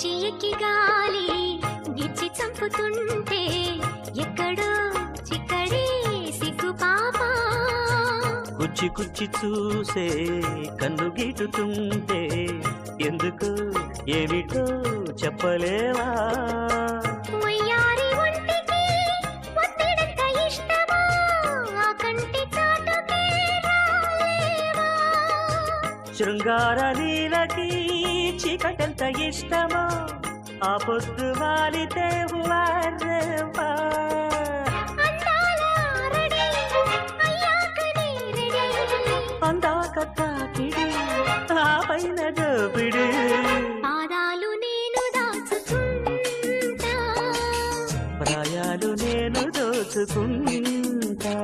చీకి గాలి గిచ్చి చంపుతుంటే ఎక్కడో చిక్కడే సిగ్గు పాప. కుచ్చి కుచ్చి చూసే కన్ను గీటుతుంటే ఎందుకు ఏమిటో చెప్పలేవా? శృంగార నీలకి చీకటంత ఇష్టమో ఆ పొద్దు వాలితే వారేవా. అందాక తాకిడి ఆ పైన దోపిడి. పాదాలు నేను దాచుకుంటా. ప్రాయాలు నేను దోచుకుంటా.